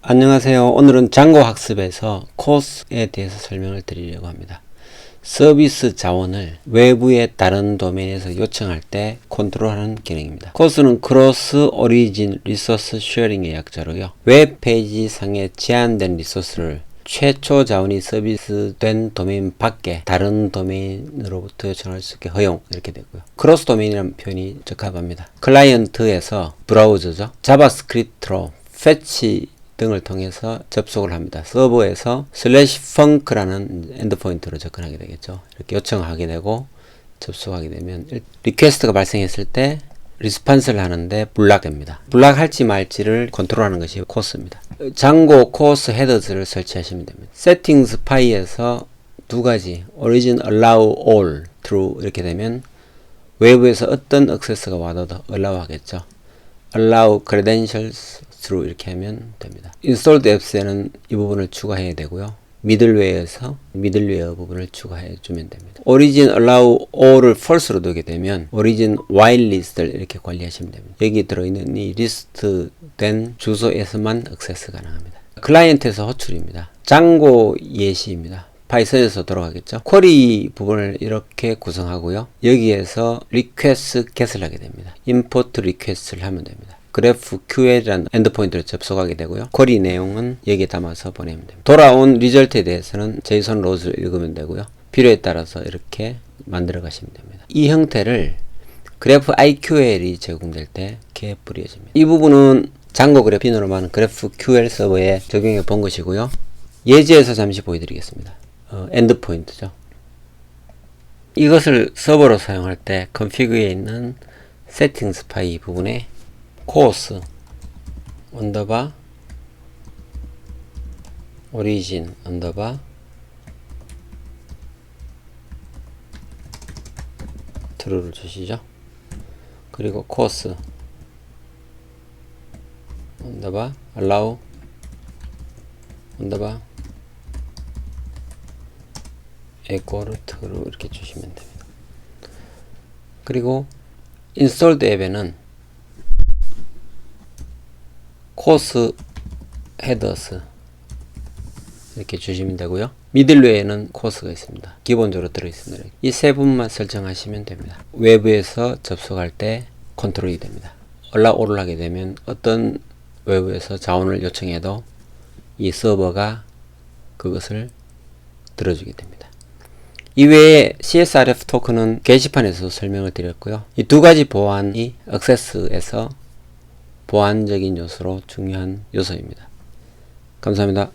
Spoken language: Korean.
안녕하세요. 오늘은 장고 학습에서 코스에 대해서 설명을 드리려고 합니다. 서비스 자원을 외부의 다른 도메인에서 요청할 때 컨트롤하는 기능입니다. 코스는 크로스 오리진 리소스 쉐어링의 약자로요. 웹페이지 상에 제한된 리소스를 최초 자원이 서비스된 도메인 밖에 다른 도메인으로부터 요청할 수 있게 허용 이렇게 되고요. 크로스 도메인이라는 표현이 적합합니다. 클라이언트에서 브라우저죠. 자바스크립트로 패치 등을 통해서 접속을 합니다. 서버에서 슬래시 펑크라는 엔드포인트로 접근하게 되겠죠. 이렇게 요청하게 되고 접속하게 되면 리퀘스트가 발생했을 때 리스판스를 하는데 블락됩니다. 블락할지 말지를 컨트롤하는 것이 코스입니다. 장고 코스 헤더즈를 설치하시면 됩니다. 세팅스 파이에서 두 가지 origin allow all true 이렇게 되면 외부에서 어떤 액세스가 와도 allow 하겠죠. allow credentials through 이렇게 하면 됩니다. installed apps에는 이 부분을 추가해야 되고요. 미들웨어에서 미들웨어 부분을 추가해 주면 됩니다. origin allow all을 false로 두게 되면 origin while list를 이렇게 관리하시면 됩니다. 여기 들어있는 이 리스트 된 주소에서만 액세스 가능합니다. 클라이언트에서 호출입니다. 장고 예시입니다. 파이썬에서 돌아가겠죠. 쿼리 부분을 이렇게 구성하고요. 여기에서 request get을 하게 됩니다. import request를 하면 됩니다. 그래프 QL이라는 엔드포인트를 접속하게 되고요. 쿼리 내용은 여기에 담아서 보내면 됩니다. 돌아온 리절트에 대해서는 JSON 로즈를 읽으면 되고요. 필요에 따라서 이렇게 만들어 가시면 됩니다. 이 형태를 그래프 IQL이 제공될 때 이렇게 뿌려집니다. 이 부분은 장고 그래핀으로 많은 그래프 QL 서버에 적용해 본 것이고요. 예제에서 잠시 보여드리겠습니다. 어, 엔드포인트죠. 이것을 서버로 사용할 때 컨피그에 있는 세팅스 파이 부분에 코스 언더바 오리진 언더바 트루를 주시죠. 그리고 코스 언더바 allow 언더바 에코르 트루 이렇게 주시면 됩니다. 그리고 인스톨드 앱에는 코스 헤더스 이렇게 주시면 되고요. 미들웨어에는 코스가 있습니다. 기본적으로 들어있습니다. 이 세 분만 설정하시면 됩니다. 외부에서 접속할 때 컨트롤이 됩니다. 올라오를 하게 되면 어떤 외부에서 자원을 요청해도 이 서버가 그것을 들어주게 됩니다. 이외에 CSRF 토큰은 게시판에서 설명을 드렸고요. 이 두 가지 보안이 액세스에서 보안적인 요소로 중요한 요소입니다. 감사합니다.